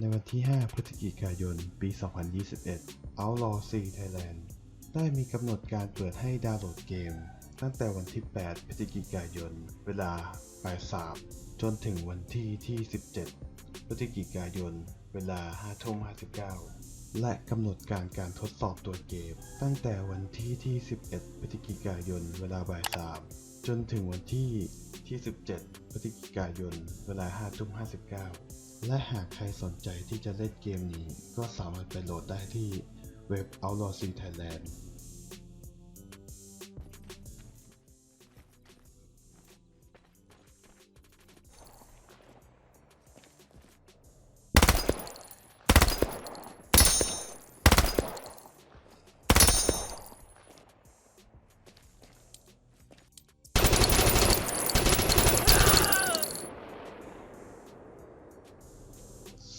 ในวันที่ 5 พฤศจิกายน ปี 2021 Outlaw C Thailand ได้มีกำหนดการเปิดให้ดาวน์โหลดเกม ตั้งแต่วันที่ 8 พฤศจิกายน เวลาบ่าย3จนถึงวันที่ที่ 17 พฤศจิกายน เวลา5ทุ่ม59 และกำหนดการการทดสอบตัวเกม ตั้งแต่วันที่ที่ 11 พฤศจิกายน เวลาบ่าย3จนถึงวันที่ที่ 17 พฤศจิกายน เวลา5ทุ่ม59 และหากใครสนใจที่จะเล่นเกมนี้ก็สามารถไปโหลดได้ที่เว็บ Outlaw C Thailand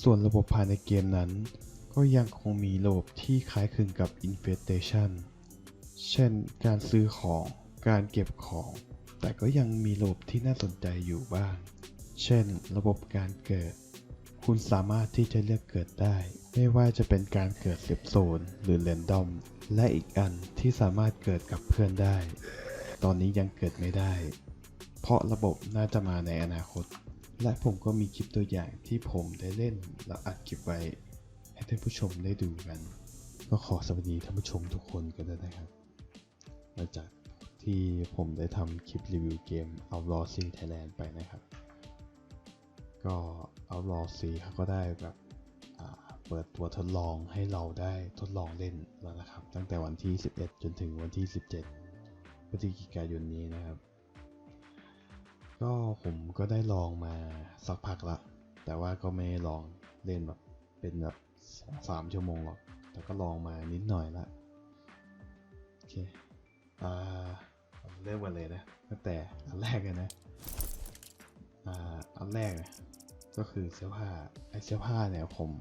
ส่วนระบบภายในเกมนั้น ก็ยังคงมีระบบที่คล้ายคลึงกับ Infestation เช่นการซื้อของ การเก็บของ แต่ก็ยังมีระบบที่น่าสนใจอยู่บ้าง เช่น ระบบการเกิด คุณสามารถที่จะเลือกเกิดได้ ไม่ว่าจะเป็นการเกิดเซฟโซนหรือ Random และอีกอันที่สามารถเกิดกับเพื่อนได้ ตอนนี้ยังเกิดไม่ได้ เพราะระบบน่าจะมาในอนาคต และผมก็มีคลิปตัวอย่างที่ผมได้เล่นแล้วอัดคลิปไว้ ให้ท่านผู้ชมได้ดูกัน ก็ขอสวัสดีท่านผู้ชมทุกคนกันด้วยนะครับหลังจากที่ผมได้ทำคลิปรีวิวเกม Outlaw C Thailand ไปนะครับ ก็ Outlaw C เขาก็ได้แบบเปิดตัวทดลองให้เราได้ทดลองเล่นแล้วนะครับ ตั้งแต่วันที่ 11 จนถึงวันที่ 17พฤศจิกายนนี้นะครับ ก็ผมก็ได้ลองมาสักพักละ แต่ว่าก็ไม่ลองเล่นแบบเป็นแบบสามชั่วโมงหรอก แต่ก็ลองมานิดหน่อยละ โอเค อ่าเริ่มกันเลยนะ ตั้งแต่อันแรกเลยนะ อ่า อันแรกนะก็คือเสื้อผ้า ไอเสื้อผ้าเนี่ยผม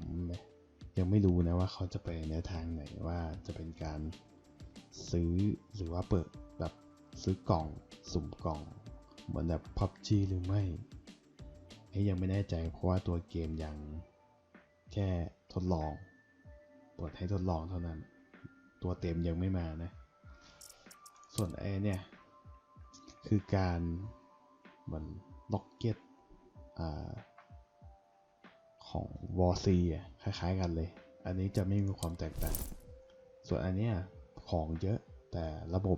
ยังไม่รู้นะว่าเขาจะไปในทางไหนว่าจะเป็นการซื้อหรือว่าเปิดแบบซื้อกล่องสุ่มกล่อง เหมือนแบบ PUBG หรือไม่ไอ้ยังไม่แน่ใจเพราะว่าตัวเกมยังแค่ทดลอง เปิดให้ทดลองเท่านั้น ตัวเต็มยังไม่มานะ ส่วนไอ้เนี่ย คือการเหมือนล็อกเก็ตอ่าของ w a r c อะคล้ายๆกันเลย อันนี้จะไม่มีความแตกต่าง ส่วนอันเนี้ยของเยอะแต่ระบบ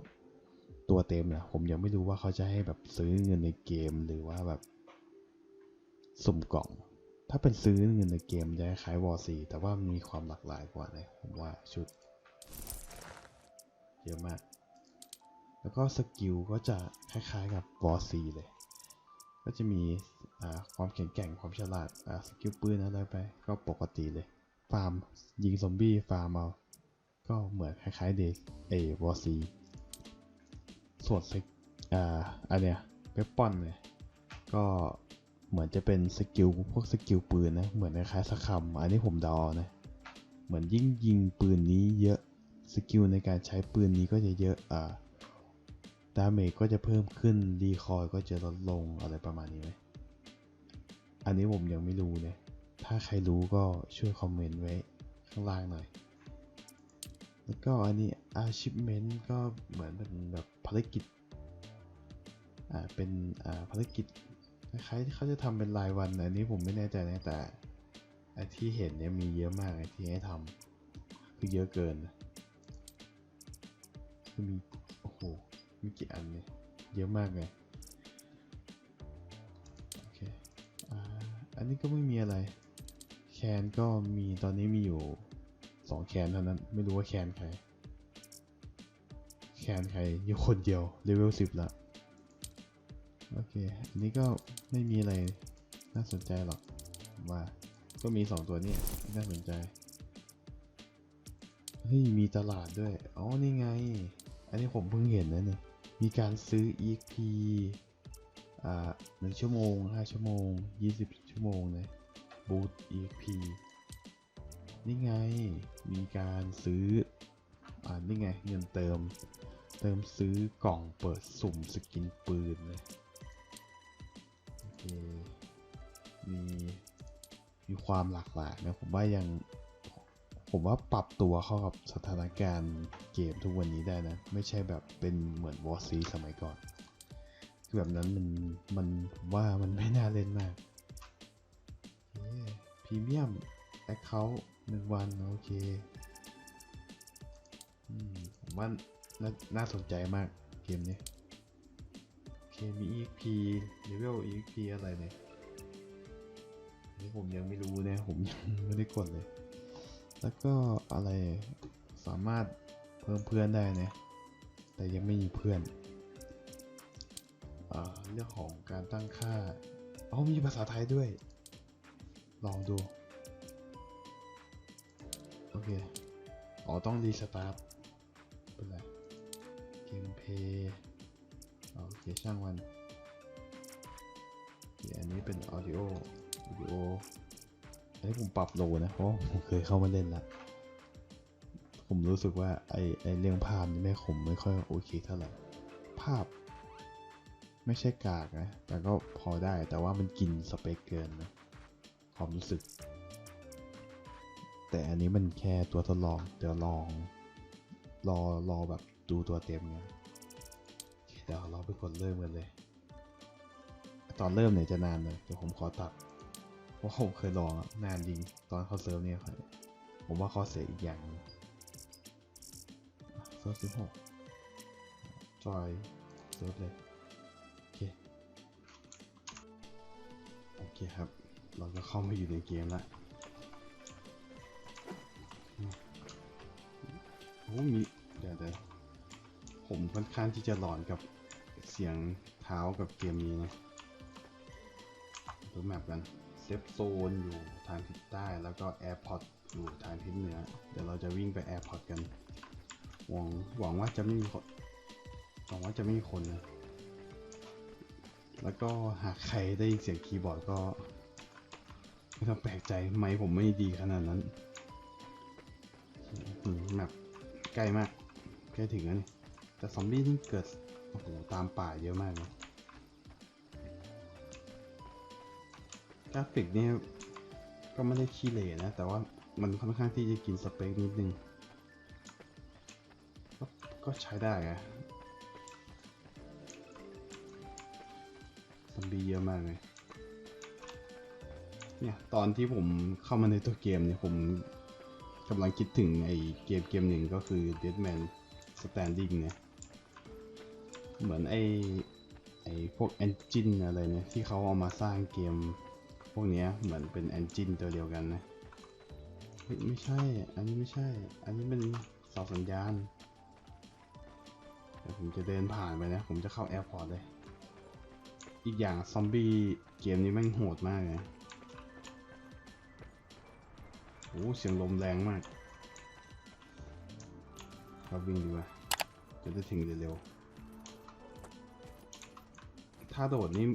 ตัวเต็มนะผมยังไม่รู้ว่าเขาจะให้แบบซื้อเงินในเกมหรือว่าแบบสุ่มกล่อง ถ้าเป็นซื้อเงินในเกมจะคล้ายวอร์ซีแต่ว่ามีความหลากหลายกว่านะผมว่าชุด เยอะมาก แล้วก็สกิลก็จะคล้ายๆกับวอร์ซีเลย ก็จะมีความแข็งแกร่งความฉลาดสกิลปืนอะไรไป ก็ปกติเลย ฟาร์มยิงซอมบี้ฟาร์มเอา ก็เหมือนคล้ายๆเดเอวอร์ซี ส่วนสกอ่าอันเนี้ยเวปปอนเนี่ยก็เหมือนจะเป็นสกิลพวกสกิลปืนนะ เหมือนคล้ายสคัมอันนี้ผมดอนะ เหมือนยิ่งยิงปืนนี้เยอะสกิลในการใช้ปืนนี้ก็จะเยอะอ่าดาเมจก็จะเพิ่มขึ้นรีคอยก็จะลดลงอะไรประมาณนี้ไหมอันนี้ผมยังไม่รู้เนะถ้าใครรู้ก็ช่วยคอมเมนต์ไว้ข้างล่างหน่อย แล้วก็อันนี้ achievement ก็เหมือนเป็นแบบภารกิจ อ่า เป็น อ่า ภารกิจคล้ายๆที่เขาจะทำเป็นรายวัน อันนี้ผมไม่แน่ใจนะแต่ไอที่เห็นเนี่ยมีเยอะมากไอที่ให้ทำคือเยอะเกินคือมี โอ้โห มีกี่อันเนี่ย เยอะมากเลยโอเค อ่า อันนี้ก็ไม่มีอะไร แคนก็มีตอนนี้มีอยู่ สองแคนเท่านั้น ไม่รู้ว่าแคนใคร แคนใครอยู่คนเดียวเลเวลสิบละโอเค อันนี้ก็ไม่มีอะไรน่าสนใจหรอกว่าก็มีสองตัวนี้ที่น่าสนใจ เฮ้ย มีตลาดด้วย อ๋อ นี่ไง อันนี้ผมเพิ่งเห็นนะเนี่ย มีการซื้อ EXP อ่าหนึ่งชั่วโมงห้าชั่วโมงยี่สิบชั่วโมงนะบูท EXP นี่ไง มีการซื้อ อ่านี่ไง เงินเติม เติมซื้อกล่องเปิดสุ่มสกินปืนเลยโอเค มี มีความหลากหลายนะผมว่ายัง ผมว่าปรับตัวเข้ากับสถานการณ์เกมทุกวันนี้ได้นะ ไม่ใช่แบบเป็นเหมือนวอร์ซีสมัยก่อน คือแบบนั้นมัน มันผมว่ามันไม่น่าเล่นมากพรีเมียมแอคเคาท์ หนึ่งวัน โอเคอืมผมว่านาน่าสนใจมากเกมนี้โอเคมี EXP level EXP อะไรเนี่ยอันนี่ผมยังไม่รู้เนี่ยผมยังไม่ได้กดเลย แล้วก็อะไรสามารถเพิ่มเพื่อนได้นะ แต่ยังไม่มีเพื่อนอเรื่องของการตั้งค่า เอ๋อมีภาษาไทยด้วย ลองดู เค อ๋อ ต้องรีสตาร์ทเป็นไรเกมเพย์โอเค ช่างมันอเคอันนี้เป็น audio video อันนี้ผมปรับโลนะ เพราะผมเคยเข้ามาเล่นแล้วผมรู้สึกว่าไอไอเรื่องภาพนี่ไม่ผมไม่ค่อยโอเคเท่าไหร่ ภาพ ไม่ใช่กากนะ แต่ก็พอได้แต่ว่ามันกินสเปคเกินนะความรู้สึก แต่อันนี้มันแค่ตัวทดลอง เดี๋ยวลอง รอรอแบบดูตัวเต็มไงโอเคเดี๋ยวเราไปกดเริ่มกันเลย ตอนเริ่มเนี่ยจะนานเลยเดี๋ยวผมขอตัดเพราะผมเคยลองนานจริงตอนเขาเซิร์ฟเนี่ยครับผมว่าเข้อเสียอีกอย่างเซิร์ฟสิบหกจอยเซิร์ฟเลยโอเคโอเคครับ เราก็เข้ามาอยู่ในเกมและ อ้มีเดี๋ยวเดี๋ยวผมค่อนข้างที่จะหลอนกับเสียงเท้ากับเกมนี้นะดูแมปกันเซฟโซนอยู่ทางทิศใต้แล้วก็แอร์พอร์ตอยู่ทางทิศเหนือ เดี๋ยวเราจะวิ่งไปแอร์พอร์ตกันหวังหวังว่าจะไม่มีคนหวังว่าจะไม่มีคนนะแล้วก็หากใครได้ยินเสียงคีย์บอร์ดก็ไม่ต้องแปลกใจไหมผมไม่ดีขนาดนั้นอืมแบบ ใกล้มาก ใกล้ถึงแล้วนี่แต่ซอมบี้นี่เกิด โอ้โห ตามป่าเยอะมากเลยกราฟิกนี่ก็ไม่ได้ขี้เหร่นะ แต่ว่ามันค่อนข้างที่จะกินสเปคนิดนึง ก็ก็ใช้ได้อะซอมบี้เยอะมากเลยเนี่ยตอนที่ผมเข้ามาในตัวเกมเนี่ยผม กำลังคิดถึงไอ้เกมเกมหนึ่งก็คือ Deadman Standing เนี่ย เหมือนไอ้ไอ้พวก engine อะไรเนี่ย ที่เขาเอามาสร้างเกม พวกเนี้ยเหมือนเป็น engine ตัวเดียวกันนะไม่ใช่ อันนี้ไม่ใช่ อันนี้เป็นเสาสัญญาณเดี๋ยวผมจะเดินผ่านไปนะ ผมจะเข้าแอร์พอร์ตเลย อีกอย่างซอมบี้เกมนี้แม่งโหดมากเลย โอ้เสียงลมแรงมากเราวิ่งดีกว่าจะได้ถึงเร็วๆถ้าโดดนี่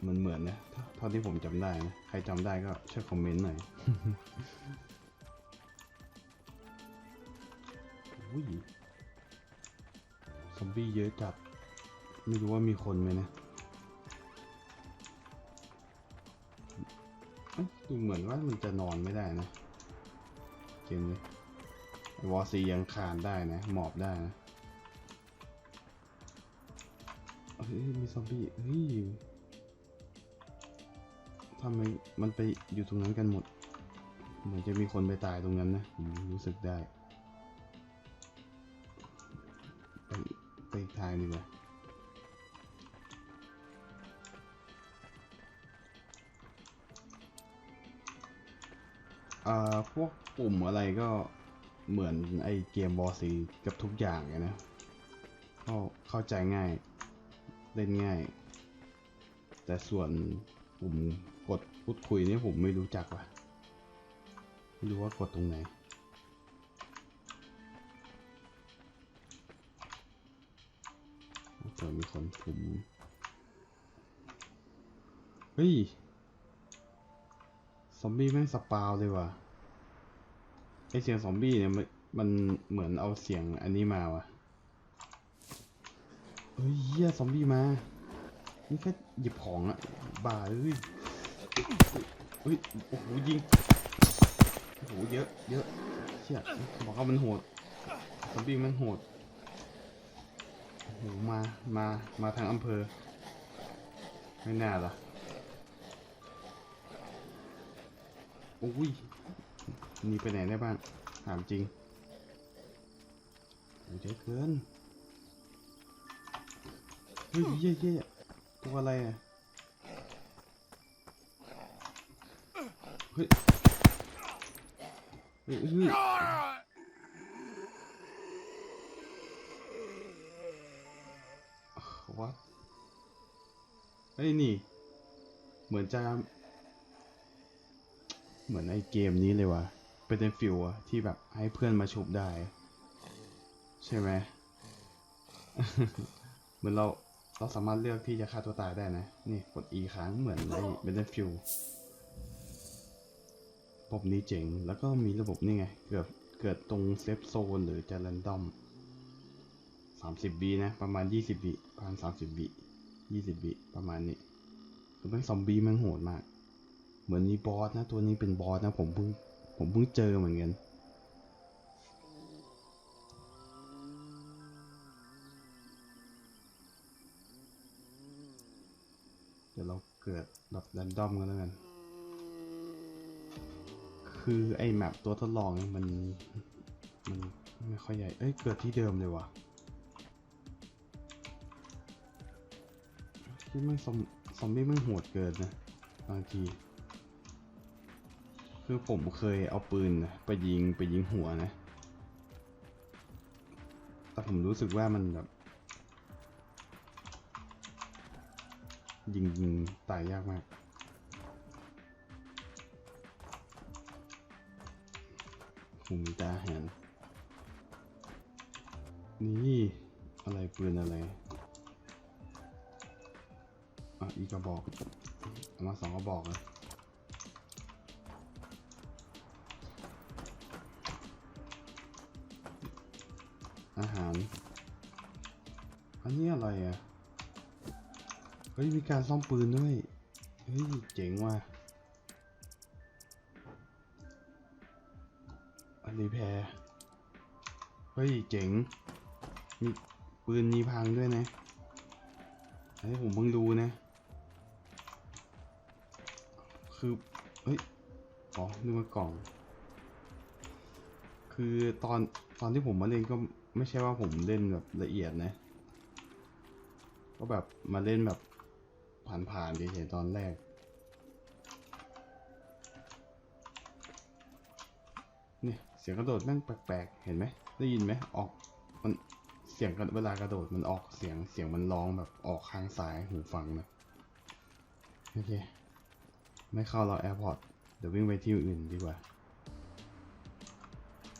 เหมือนเหมือนนะเท่าที่ผมจำได้นะ ใครจำได้ก็ช่วยคอมเมนต์หน่อยอุ้ยซอมบี้เยอะจัด ไม่รู้ว่ามีคนไหมนะดูเหมือนว่ามันจะนอนไม่ได้นะ กมนี้วอซียังคานได้นะ หมอบได้นะเฮ้ยมีซอมบี้เฮ้ยทำไมมันไปอยู่ตรงนั้นกันหมด เหมือนจะมีคนไปตายตรงนั้นนะผมรู้สึกได้ ไปไปทางดีกว่า อ่าพวกปุ่มอะไรก็เหมือนไอเกมบอสีกับทุกอย่างเลยนะเข้าเข้าใจง่าย เล่นง่าย แต่ส่วนปุ่มกดพูดคุยนี่ผมไม่รู้จักว่ะไม่รู้ว่ากดตรงไหนเจอมีคนผมเฮ้ย ซอมบี้แม่งสปาวเลยว่ะไอเสียงซอมบี้เนี่ยมันเหมือนเอาเสียงอันนี้มาว่ะเฮ้ยเฮียซอมบี้มา นี่แค่หยิบของอะบ้าเอ้ยเฮ้ยโอ้โหยิงโอ้โหเยอะเยอะเชี่ยบอกว่ามันโหดซอมบี้มันโหดโอ้โหมามามาทางอำเภอไม่น่าล่ะ โอ้ยนี่ไปไหนได้บ้างถามจริงโอ้ยเกินเฮ้ยเย่เย่ตัวอะไรอะเฮ้ยเฮ้ยเฮ้ยวัดเฮ้ยนี่ เหมือนจะ เหมือนไอเกมนี้เลยว่ะเป็นฟิวอะที่แบบให้เพื่อนมาชุบได้ ใช่ไหมเหมือนเราเราสามารถเลือกที่จะฆ่าตัวตายได้นะ นี่กด E ค้างเหมือนไอ้ Battlefield ระบบนี้เจ๋ง แล้วก็มีระบบนี่ไง เกิดเกิดตรงเซฟโซนหรือจะ r รนดอม30วินะ ประมาณ 20วิประมาณ30วิ20วิประมาณนี้คือแม่งซอมบี้แม่งโหดมาก เหมือนมีบอสนะ ตัวนี้เป็นบอสนะ ผมเพิ่งผมเพิ่งเจอเหมือนกันเดี๋ยวเราเกิดแบบแรนดอมกันแล้วกัน คือไอ้แมปตัวทดลองนี่มันมันไม่ค่อยใหญ่ เอ้ย เกิดที่เดิมเลยวะที่มันซอมซอมบี้มันโหดเกินนะบางที คือผมเคยเอาปืนไปยิงไปยิงหัวนะ แต่ผมรู้สึกว่ามันแบบ ยิงยิงตายยากมากผมมีตาเห็นนี่ อะไรปืนอะไรอะอีกกระบอก มาสองกระบอกเลย อาหาร อันนี้อะไรอะ เฮ้ย มีการซ่อมปืนด้วย เฮ้ย เจ๋งว่ะ อันรีแพร์เฮ้ย เจ๋ง มีปืนมีพังด้วยนะอันนี้ผมเพิ่งดูนะ คือ เฮ้ย อ๋อนึกว่ากล่อง คือตอนตอนที่ผมมาเล่นก็ ไม่ใช่ว่าผมเล่นแบบละเอียดนะ ก็แบบมาเล่นแบบผ่านๆเฉยๆตอนแรก เนี่ยเสียงกระโดดแม่งแปลกๆ เห็นไหม ได้ยินไหมออก มันเสียงเวลากระโดดมันออกเสียงเสียงมันร้องแบบออกข้างซ้ายหูฟังนะโอเค ไม่เข้าเราแอร์พอร์ตเดี๋ยววิ่งไปที่อื่นดีกว่า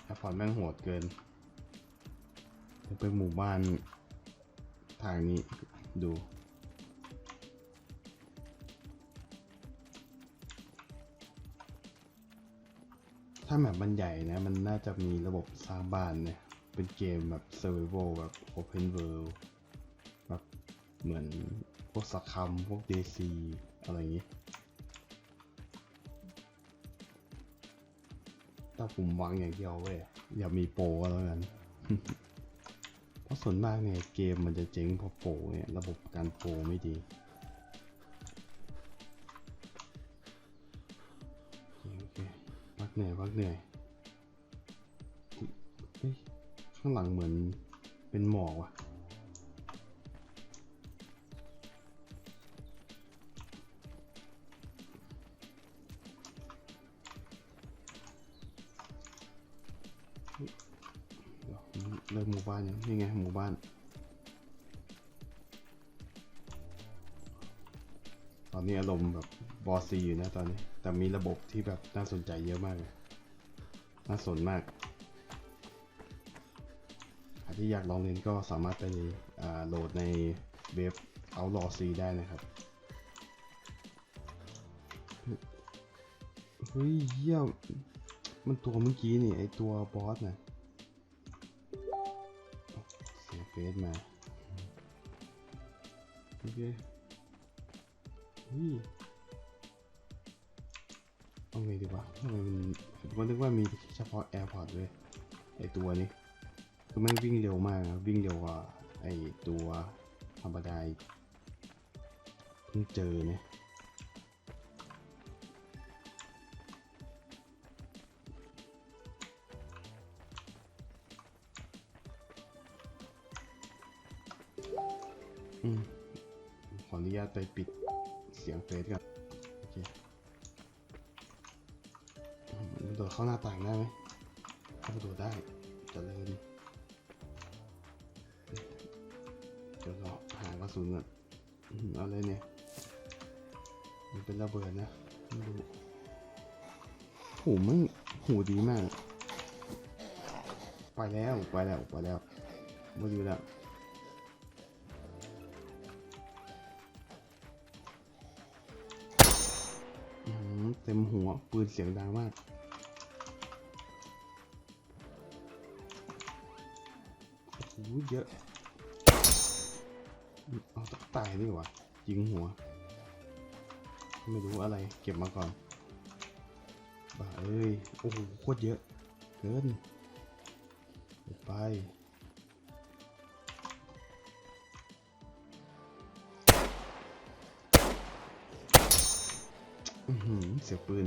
แอร์พอร์ตแม่งโหดเกิน ไปหมู่บ้านทางนี้ดูถ้าแมปมันใหญ่นะ มันน่าจะมีระบบสร้างบ้านเนี่ย เป็นเกมแบบ survival แบบ open world แบบเหมือนพวกสักคำพวก DC อะไรอย่างงี้ถ้าผมหวังอย่างเดียวเว้ย อย่ามีโปรก็แล้วกัน ราะส่วนมากเนี่ยเกมมันจะเจ๊งพราะโปรเนี่ยระบบการโปรไม่ดีโอเคพักเหนื่อยพักเหนื่อยเฮ้ยข้างหลังเหมือนเป็นหมอกว่ะเเริ่มหมู่บ้านยังนี่ไงหมู่บ้านตอนนี้อารมณ์แบบบอสซีอยู่นะตอนนี้ แต่มีระบบที่แบบน่าสนใจเยอะมากเลยน่าสนมากใครที่อยากลองเล่นก็สามารถไปโหลดในเว็บ Outlaw C ได้นะครับเฮ้ยเยี่ยมมันตัวเมื่อกี้นี่ไอตัวบอสน่ะ สมา โอเคเฮ้ยเอาไงดีวะทำไมมันผมก็นึกว่ามีเฉพาะ AirPods เลยไอตัวนี้คือแม่งวิ่งเร็วมากนะวิ่งเร็วกว่าไอตัวธรรมดาเพิ่งเจอเนี่ย ไปปิดเสียงเฟซก่อนโอเคมันโดดเข้าหน้าต่างได้ไหมเข้าโดดได้จะเลยเดี๋ยวเราหากระสุนก่อนเอาเลยเนี่ยมันเป็นระเบิดนะไม่รู้หูมันหูดีมาก ไปแล้วไปแล้วไปแล้วมาอยู่แล้ว เต็มหัวปืนเสียงดังมาก โอ้โหเยอะเอาตตายดีกว่ายิงหัว ไม่รู้อะไร เก็บมาก่อนบ้าเอ้ย โอ้โห โคตรเยอะ เกิน ไป เสียงปืน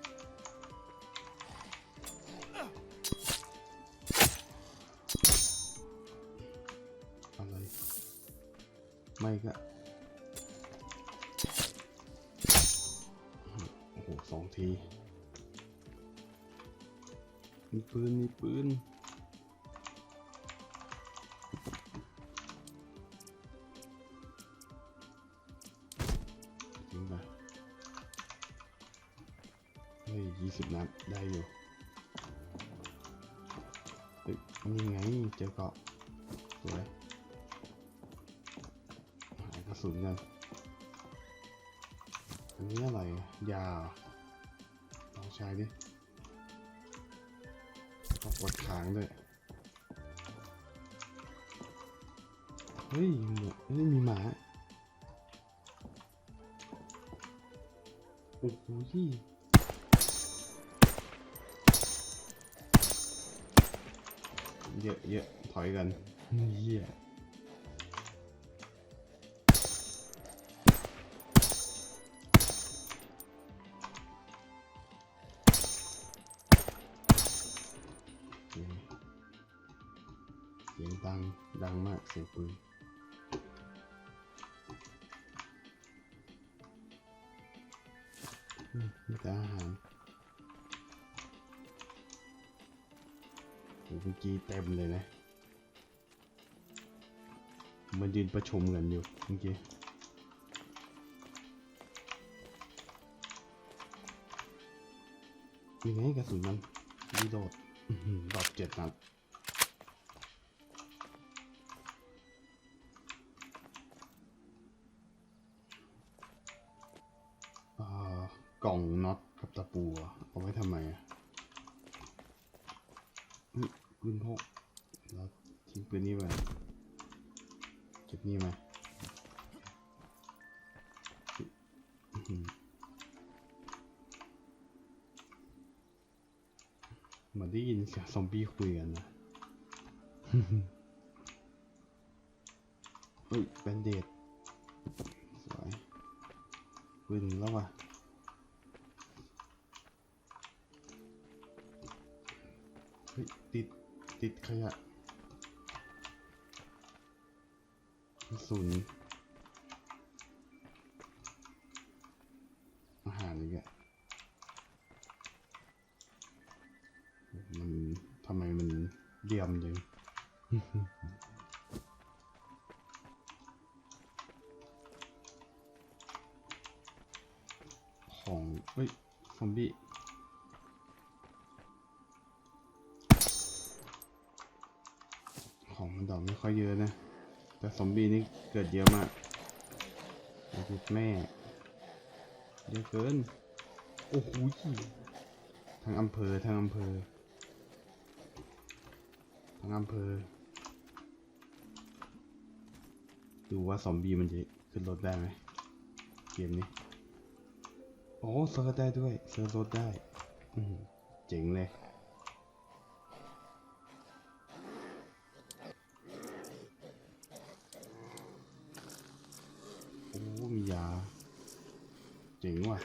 นี่ไงเจอเกาะสวยหายกระสุนกันอันนี้อะไรยาลองใช้ดิต้องกดค้างด้วยเฮ้ยหมูเฮ้ยมีหมาโอ้โห เยอะเยอะถอยกันเหี้ยเสียงเสียงดัง ดังมากเสียงปืนีเต็มเลยนะ มันยืนประชุมกันอยู่เมื่อกี้ยังไงกระสุนมันรีโดดอื้อดอกเจ็ดนัดอ่ากล่องน็อตกับตะปูเอาไว้ทำไมอะ ปืนพกเราทิ้งปืนนี้ไปเก็บนี่มาอื้อหือได้ยินเสียงซอมบี้คุยกันนะเฮ้ยแบนเดดสวยปืนแล้วว่ะเฮ้ยติด ติดขยะกระสุนอาหารอีกอะมันทำไมมันเดียมจังของเฮ้ย ซอมบี้ ดอกไม่ค่อยเยอะนะ แต่ซอมบี้นี่เกิดเยอะมากโอ้โหแม่ เยอะเกิน โอ้โหทั้งอำเภอทั้งอำเภอทั้งอำเภอ ดูว่าซอมบี้มันจะขึ้นรถได้ไหมเกมนี้ โอ้เซิร์ชได้ด้วย เซิร์ชรถได้ เจ๋งเลย เจ๋งว่ะ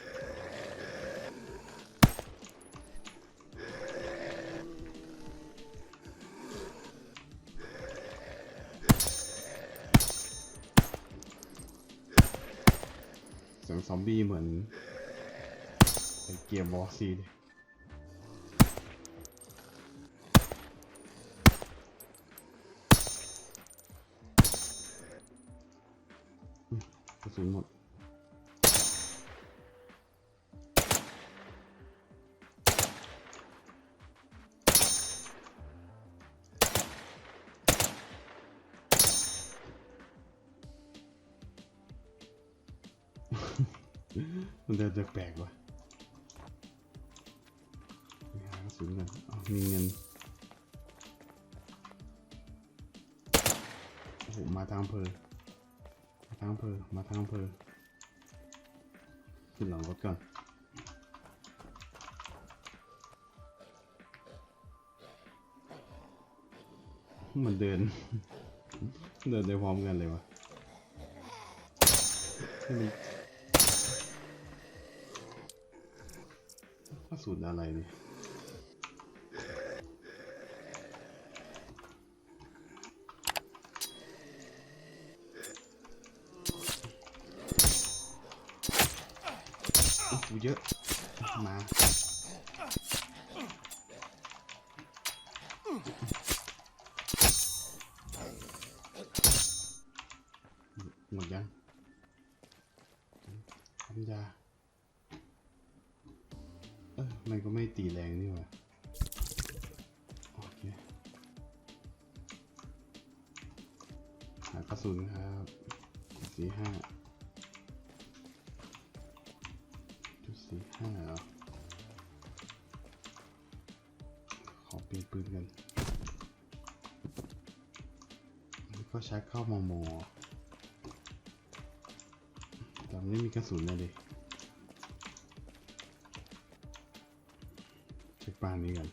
เสียงซอมบี้เหมือนเป็นเกมวอร์ซีเลย แปลกๆว่ะหากระสุนกันมีเงิน โอ้โห มาทางเพอมาทางเพอมาทางเพอขึ้นหลังรถก่อนมันเดิน เดินได้พร้อมกันเลยวะให้มัน กระ สุนอะไรเนี่ยโอ้โหเยอะ มา หมดยังทำยา เออมัน ก็ไม่ตีแรงนี่หว่าโอเคหากระสุนครับสี่ห้าจุดสี่ห้าเหรอขอเปลี่ยนปืนกันแล้วก็ใช้เข้ามอมอแต่ไม่มีกระสุนเลยดิ บ้านนี้กัน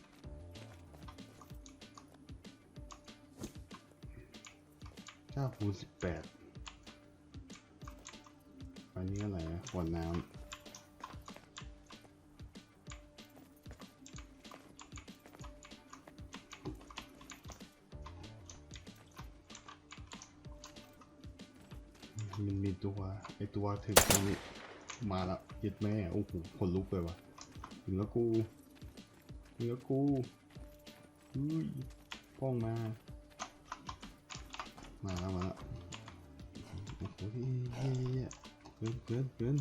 เก้าคูณสิบแปดอันนี้อะไรนะขวดน้ำมันมีตัวไอตัวถึงตรงนี้มาแล้วยึดแม่โอ้โหขนลุกเลยวะถึงแล้วกู ถึงแล้วกูอุ้ยป้องมา มาแล้วมาแล้วโอ้โหเฮ้ยเกินเกินเกิน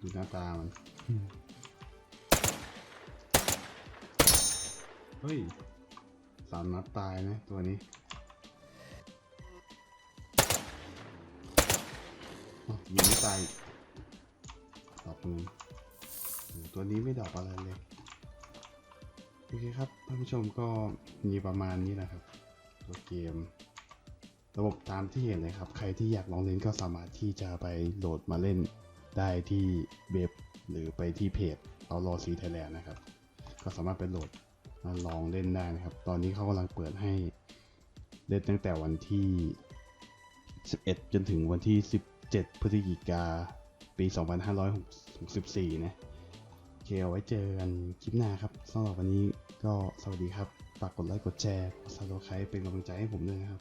ดูหน้าตามัน เฮ้ยสามนัดตายนะตัวนี้ยิงไม่ตายอีกดอกหนึงโอ้โห ตัวนี้ไม่ดอกอะไรเลย โอเคครับท่านผู้ชมก็มีประมาณนี้นะครับ ตัวเกม ระบบตามที่เห็นเลยครับ ใครที่อยากลองเล่นก็สามารถที่จะไปโหลดมาเล่นได้ที่เว็บหรือไปที่เพจเอารอซีไทยแลนด์นะครับ ก็สามารถไปโหลดมาลองเล่นได้นะครับ ตอนนี้เขากำลังเปิดให้เล่นตั้งแต่วันที่ 11 จนถึงวันที่ 17 พฤศจิกาปี 2564 นะโอ เคเอาไว้เจอกันคลิปหน้าครับสำหรับวันนี้ก็สวัสดีครับฝากกดไลค์กดแชร์กดซับสไครป์เป็นกำลังใจให้ผมด้วยนะครับ